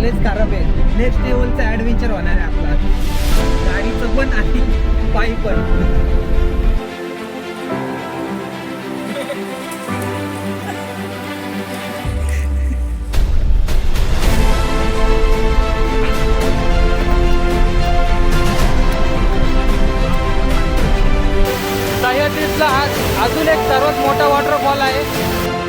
Latch खराब आहे. Next लेवलचा ऍडव्हेंचर होणार आहे आपला. गाडीचं पण आणि पायी पण. सह्याद्रीतला आज अजून एक सर्वात मोठा वॉटरफॉल आहे.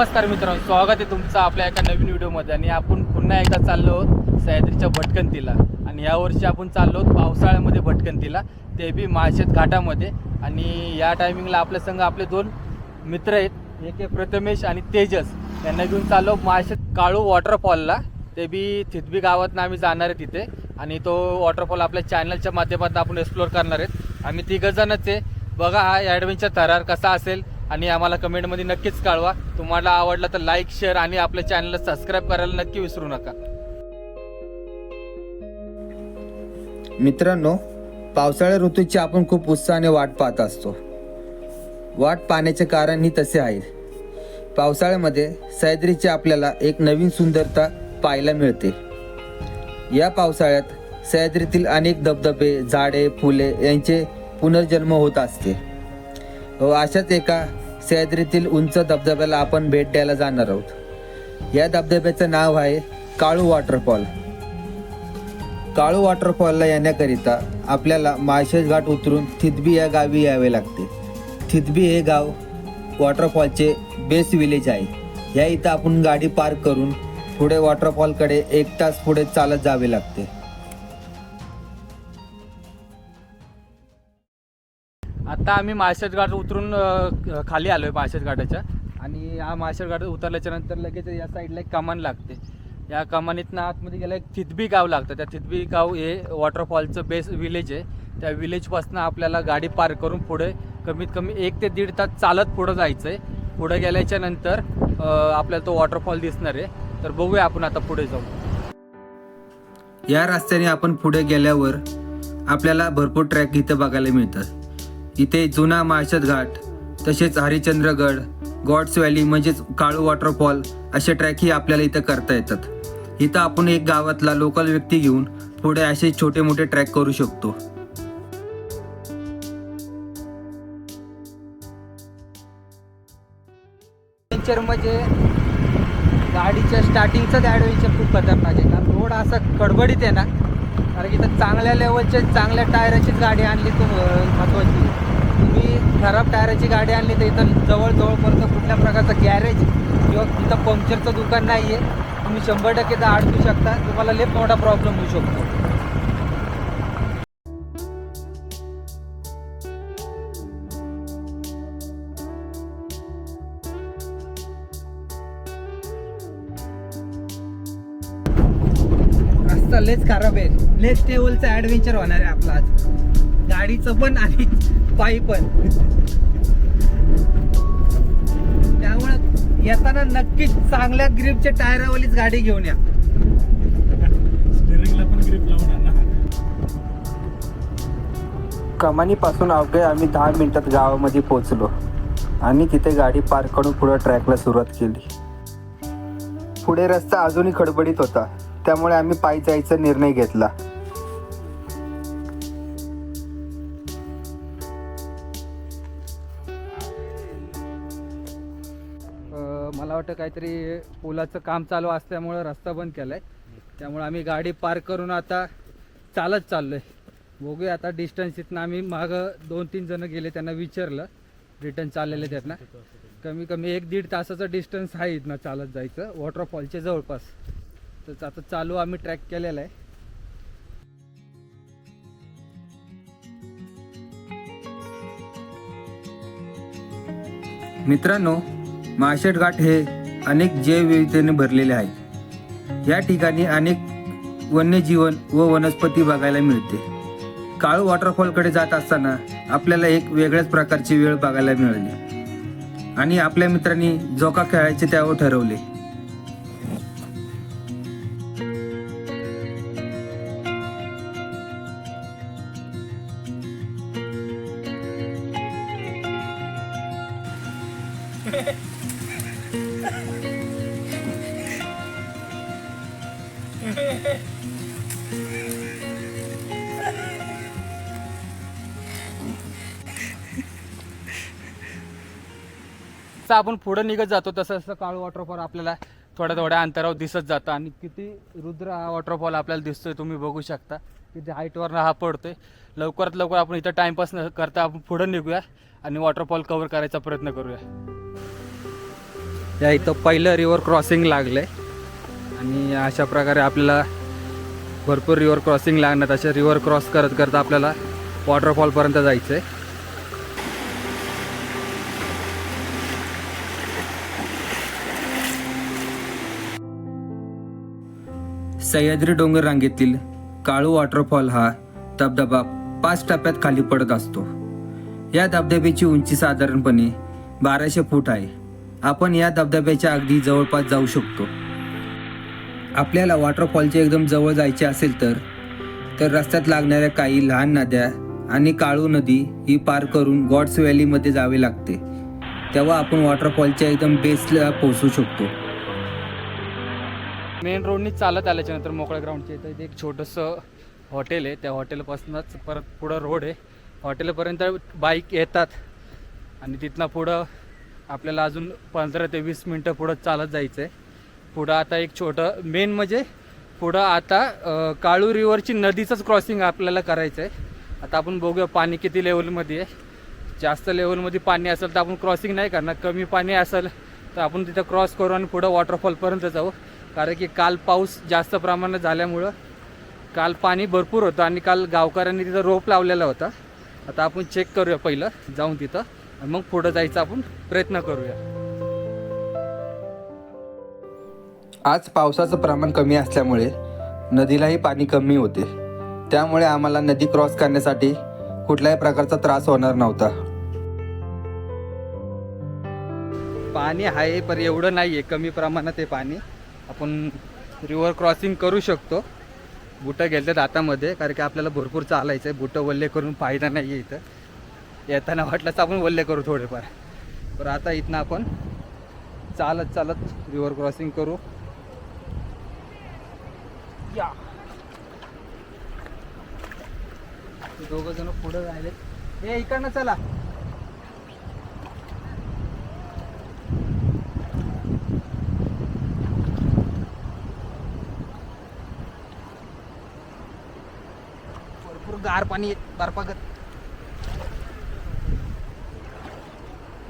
नमस्कार मित्रांनो स्वागत आहे तुमचं आपल्या एका नवीन व्हिडिओमध्ये. आणि आपण पुन्हा एकदा चाललो आहोत सह्याद्रीच्या भटकंतीला. आणि यावर्षी आपण चाललो आहोत पावसाळ्यामध्ये भटकंतीला. ते बी माळशेत घाटामध्ये. आणि या टायमिंगला आपल्या संग आपले दोन मित्र आहेत. एक आहे प्रथमेश आणि तेजस. यांना घेऊन चाललो माळशेत काळू वॉटरफॉलला ते बी थितबी गावातनं आम्ही जाणार आहे तिथे. आणि तो वॉटरफॉल आपल्या चॅनलच्या माध्यमातून आपण एक्सप्लोअर करणार आहेत. आम्ही तिघंजणच आहे. बघा हा ॲडव्हेंचर थरार कसा असेल. आणि आम्हाला कमेंटमध्ये नक्कीच कळवा. तुम्हाला आवडला तर लाईक शेअर आणि आपल्या चॅनलला सबस्क्राईब करायला नक्की विसरू नका. मित्रांनो पावसाळ्या ऋतूची आपण खूप उत्साहाने वाट पाहत असतो. वाट पाहण्याचे कारण ही तसे आहे. पावसाळ्यामध्ये सह्याद्रीची आपल्याला एक नवीन सुंदरता पाहायला मिळते. या पावसाळ्यात सह्याद्रीतील अनेक धबधबे झाडे फुले यांचे पुनर्जन्म होत असते. व अशाच एका सह्याद्रीतील उंच धबधब्याला आपण भेट द्यायला जाणार आहोत. या धबधब्याचं नाव आहे काळू वॉटरफॉल. काळू वॉटरफॉलला येण्याकरिता आपल्याला माळशेज घाट उतरून थितबी या गावी यावे लागते. थितबी हे गाव वॉटरफॉलचे बेस विलेज आहे. या इथं आपण गाडी पार्क करून पुढे वॉटरफॉलकडे एक तास पुढे चालत जावे लागते. आता आम्ही माळशेज घाट उतरून खाली आलो आहे माळशेज घाटाच्या. आणि हा माळशेज घाट उतरल्याच्या नंतर लगेच या साईडला एक कमान लागते. या कमानीतनं आतमध्ये गेलं एक थितबी गाव लागतं. त्या थितबी गाव हे वॉटरफॉलचं बेस विलेज आहे. त्या विलेजपासून आपल्याला गाडी पार्क करून पुढे कमीत कमी एक ते दीड तास चालत पुढं जायचं आहे पुढे गेल्याच्यानंतर आपल्याला तो वॉटरफॉल दिसणार आहे. तर बघूया आपण आता पुढे जाऊ. या रस्त्याने आपण पुढे गेल्यावर आपल्याला भरपूर ट्रॅक इथं बघायला मिळतात. इथे जुना माळशद घाट तसेच हरिश्चंद्रगड गॉड्स व्हॅली म्हणजेच काळू वॉटरफॉल असे ट्रॅकही आपल्याला इथं करता येतात. इथं आपण एक गावातला लोकल व्यक्ती घेऊन पुढे असे छोटे मोठे ट्रॅक करू शकतो. ॲडव्हेंचर म्हणजे गाडीच्या स्टार्टिंगचंच ॲडव्हेंचर खूप खतरनाक आहे. कारण रोड असा कडबडीत आहे ना कारण की इथं चांगल्या लेवलच्या चांगल्या टायराचीच गाडी आणली तुम महत्त्वाची तुम्ही खराब टायराची गाडी आणली तर इथं जवळजवळपर्यंत कुठल्या प्रकारचं गॅरेज किंवा इथं पंक्चरचं दुकान नाही आहे तुम्ही शंभर टक्के तर अडकू शकता. तुम्हाला लय मोठा प्रॉब्लेम होऊ शकतो. लेच खराब आहे. नेक्स्ट लेवलचा ॲडव्हेंचर होणार आहे आपला आज. गाडीचं पण आणि पायी पण. त्यामुळं येताना नक्कीच चांगल्या ग्रीपच्या टायरावालीच गाडी घेऊन या. स्टेरिंगला पण ग्रिप लावून आणा कमानीपासून अवघे आम्ही दहा मिनिटात गावामध्ये पोहोचलो आणि तिथे गाडी पार्क करून पुढे ट्रॅकला सुरुवात केली. पुढे रस्ता अजूनही खडबडीत होता. त्यामुळे आम्ही पायी जायचा निर्णय घेतला. वाटतं काहीतरी पुलाचं काम चालू असल्यामुळं रस्ता बंद केलाय. त्यामुळे आम्ही गाडी पार्क करून आता चालत चाललोय. बघूया आता डिस्टन्स इथनं आम्ही मागं दोन तीन जण गेले त्यांना विचारलं. रिटर्न चाललेले त्यांना कमी कमी एक दीड तासाचं डिस्टन्स आहे इथनं चालत जायचं. वॉटरफॉलच्या जवळपास. तर आता चालू आम्ही ट्रॅक केलेला आहे. मित्रांनो माळशेट घाट हे अनेक जैवविविधतेने भरलेले आहे या ठिकाणी अनेक वन्यजीवन व वनस्पती बघायला मिळते. काळू वॉटरफॉलकडे जात असताना आपल्याला एक वेगळ्याच प्रकारची वेळ बघायला मिळाली. आणि आपल्या मित्रांनी जोका खेळायचे त्यावर ठरवले. जसं आपण पुढं निघत जातो तसं तसं काळ वॉटरफॉल आपल्याला थोड्या थोड्या अंतरावर दिसत जातं. आणि किती रुद्र हा वॉटरफॉल आपल्याला दिसतोय तुम्ही बघू शकता. किती हाईटवर हा पडतोय. लवकरात लवकर आपण इथं टाइमपास न करता आपण पुढं निघूया आणि वॉटरफॉल कव्हर करायचा प्रयत्न करूया. या इथं पहिलं रिव्हर क्रॉसिंग लागलंय. आणि अशा प्रकारे आपल्याला भरपूर रिव्हर क्रॉसिंग लागणार अशा रिव्हर क्रॉस करत करत आपल्याला वॉटरफॉलपर्यंत जायचं आहे सह्याद्री डोंगर रांगेतील काळू वॉटरफॉल हा धबधबा पाच टप्प्यात खाली पडत असतो. या धबधब्याची उंची साधारणपणे बाराशे फूट आहे. आपण या धबधब्याच्या अगदी जवळपास जाऊ शकतो. आपल्याला वॉटरफॉलच्या एकदम जवळ जायचे असेल तर तर रस्त्यात लागणाऱ्या काही लहान नद्या आणि काळू नदी ही पार करून गॉड्स व्हॅलीमध्ये जावे लागते. तेव्हा आपण वॉटरफॉलच्या एकदम बेसला पोहोचू शकतो. मेन रोडनी चालत आल्याच्यानंतर मोकळ्या ग्राउंडच्या इथं इथे एक छोटंसं हॉटेल आहे. त्या हॉटेलपासूनच परत पुढं रोड आहे. हॉटेलपर्यंत बाईक येतात आणि तिथनं पुढं आपल्याला अजून पंधरा ते वीस मिनटं पुढं चालत जायचं आहे पुढं आता एक छोटं मेन म्हणजे पुढं आता काळू रिव्हरची नदीचंच क्रॉसिंग आपल्याला करायचं आहे आता आपण बघूया पाणी किती लेवलमध्ये आहे. जास्त लेवलमध्ये पाणी असेल तर आपण क्रॉसिंग नाही करणार. कमी पाणी असेल तर आपण तिथं क्रॉस करू आणि पुढं वॉटरफॉलपर्यंत जाऊ. कारण की काल पाऊस जास्त प्रमाणात झाल्यामुळं काल पाणी भरपूर होतं आणि काल गावकऱ्यांनी तिथं रोप लावलेला होता. आता आपण चेक करूया पहिलं जाऊन तिथं. आणि मग पुढं जायचा आपण प्रयत्न करूया. आज पावसाचं प्रमाण कमी असल्यामुळे नदीलाही पाणी कमी होते. त्यामुळे आम्हाला नदी क्रॉस करण्यासाठी कुठल्याही प्रकारचा त्रास होणार नव्हता. पाणी आहे पण एवढं नाही आहे कमी प्रमाणात आहे पाणी. आपण रिव्हर क्रॉसिंग करू शकतो. बुटं घेतल्यात हातामध्ये कारण की आपल्याला भरपूर चालायचं आहे बुटं वल्ले करून फायदा नाही आहे इथं. येताना वाटलं तर आपण वल्ले करू थोडेफार. तर आता इथनं आपण चालत चालत रिव्हर क्रॉसिंग करू. या. दोघं जण पुढं राहिले हे इकडनं चला भरपूर गार पाणी बर्फागत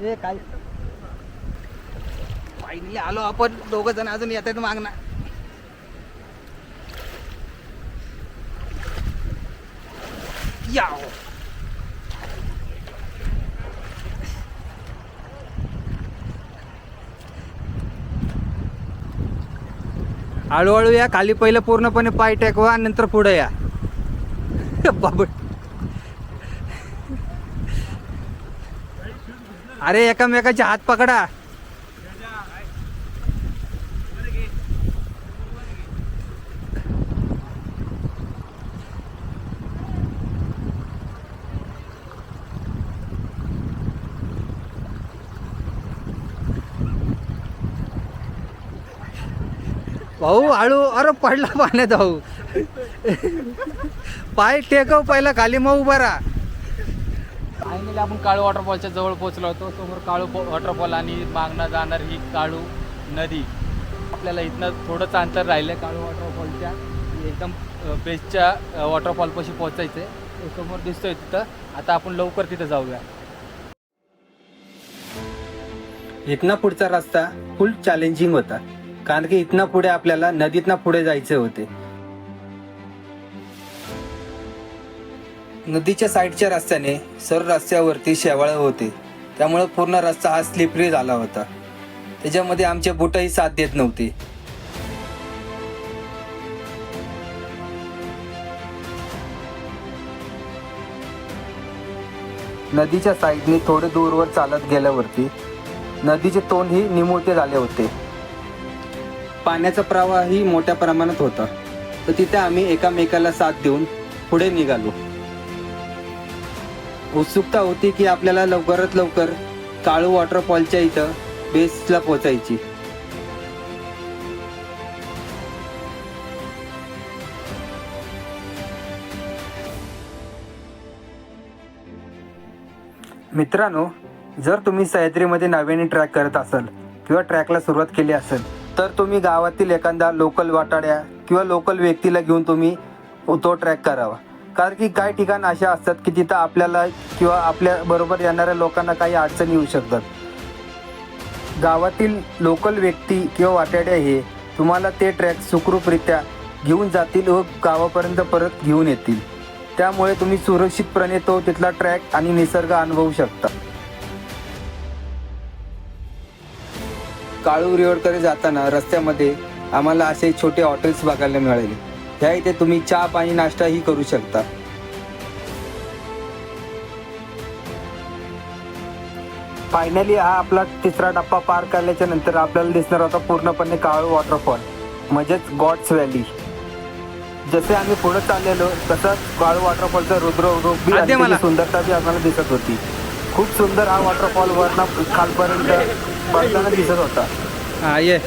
ए काय? फायनली आलो आपण दोघ जण अजून येतात मागणार या हळूहळू या खाली पहिलं पूर्णपणे पाय टेकवा नंतर पुढे या. बाबा. अरे एकामेकाचे हात पकडा. भाऊ हळू अरे पडला पाण्यात भाऊ. पाय टेकव पहिला खाली मग उभा राहा. फायनली आपण काळू वॉटरफॉलच्या जवळ पोहोचलो होतो. समोर काळू वॉटरफॉल आणि मागणं जाणार ही काळू नदी. आपल्याला इथनं थोडंच अंतर राहिलं काळू वॉटरफॉलच्या एकदम बेस्टच्या वॉटरफॉलपाशी पोहोचायचं आहे समोर दिसतोय तिथं. आता आपण लवकर तिथं जाऊया. इथनं पुढचा रस्ता फुल चॅलेंजिंग होता. कारण की इथनं पुढे आपल्याला नदीतनं पुढे जायचे होते. नदीच्या साईडच्या रस्त्याने सर रस्त्यावरती शेवाळं होते. त्यामुळे पूर्ण रस्ता हा स्लिपरी झाला होता. त्याच्यामध्ये आमचे बुटही साथ देत नव्हते. नदीच्या साईडने थोडे दूरवर चालत गेल्यावरती नदीचे तोंड ही निमुळते झाले होते. पाण्याचा प्रवाहही मोठ्या प्रमाणात होता. तर तिथे आम्ही एकामेकाला साथ देऊन पुढे निघालो. उत्सुकता होती की आपल्याला लवकरात लवकर काळू वॉटरफॉलच्या इथं बेसला पोचायची मित्रांनो जर तुम्ही सह्याद्रीमध्ये नव्याने ट्रॅक करत असाल किंवा ट्रॅकला सुरुवात केली असेल तर तुम्ही गावातील एखादा लोकल वाटाड्या किंवा लोकल व्यक्तीला घेऊन तुम्ही तो ट्रॅक करावा. कारण की काही ठिकाण अशा असतात की तिथं आपल्याला किंवा आपल्या बरोबर येणाऱ्या लोकांना काही अडचणी येऊ शकतात. गावातील लोकल व्यक्ती किंवा वाटाड्या हे तुम्हाला ते ट्रॅक सुखरूपरित्या घेऊन जातील व गावापर्यंत परत घेऊन येतील. त्यामुळे तुम्ही सुरक्षितपणे तो तिथला ट्रॅक आणि निसर्ग अनुभवू शकता. काळू रिवरकडे जाताना रस्त्यामध्ये आम्हाला असे छोटे हॉटेल्स बघायला मिळाले ह्या इथे तुम्ही चहा पाणी नाश्ताही करू शकता. फायनली हा आपला तिसरा टप्पा पार केल्याच्यानंतर आपल्याला दिसणार होता पूर्णपणे काळू वॉटरफॉल म्हणजेच गॉड्स व्हॅली जसे आम्ही पुढे चाललेलो तसंच काळू वॉटरफॉलचं रुद्र रूप सुंदरता बी आम्हाला दिसत होती. खूप सुंदर हा वॉटरफॉल वरनं खालपर्यंत बसताना दिसत होता. हा ये.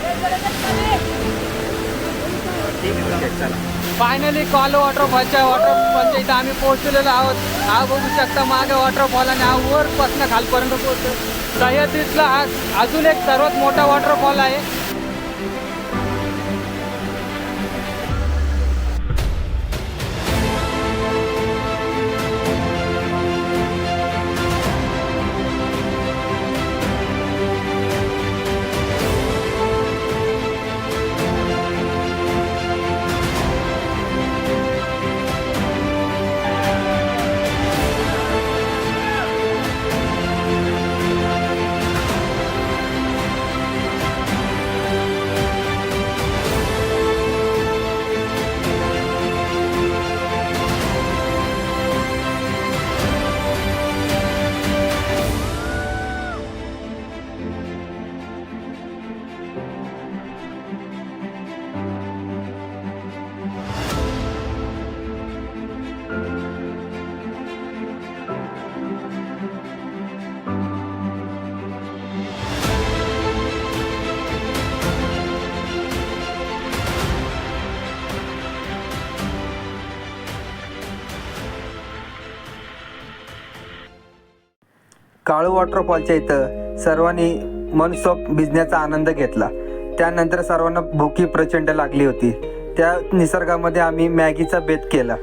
फायनली कॉल वॉटरफॉलच्या वॉटरफॉलच्या इथं आम्ही पोहोचलेलो आहोत. हा बघू शकता मागे वॉटरफॉल आणि हा वरपासून खालपर्यंत पोहोचतो सह्याद्रीतला हा अजून एक सर्वात मोठा वॉटरफॉल आहे. काळू वॉटरफॉलच्या इथं सर्वांनी मनसोप भिजण्याचा आनंद घेतला. त्यानंतर सर्वांना भूकी प्रचंड लागली होती. त्या निसर्गामध्ये आम्ही मॅगीचा बेत केला.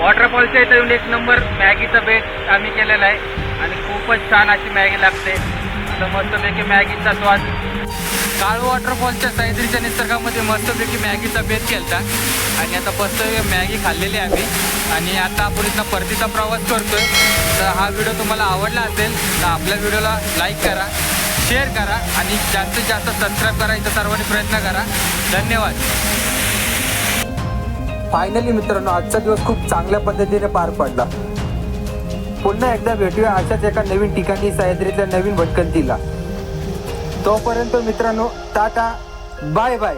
वॉटरफॉलच्या इथं येऊन एक नंबर मॅगीचा बेत आम्ही केलेला आहे. आणि खूपच छान अशी मॅगी लागते. तर मस्तपैकी मॅगीचा स्वाद. काळ वॉटरफॉलच्या सह्याद्रीच्या निसर्गामध्ये मस्तपैकी मॅगीचा बेत केलता. आणि आता मस्त मॅगी खाल्लेली आहे आम्ही. आणि आता आपण इथं परतीचा प्रवास करतोय. तर हा व्हिडिओ तुम्हाला आवडला असेल तर आपल्या व्हिडिओला लाईक करा शेअर करा आणि जास्तीत जास्त सबस्क्राईब करायचा सर्वांनी प्रयत्न करा. धन्यवाद. फायनली मित्रांनो आजचा दिवस खूप चांगल्या पद्धतीने पार पडला. पुन्हा एकदा भेटूया अशाच एका नवीन ठिकाणी सह्याद्रीतल्या नवीन भटकंतीला. तोपर्यंत मित्रांनो टाटा बाय बाय.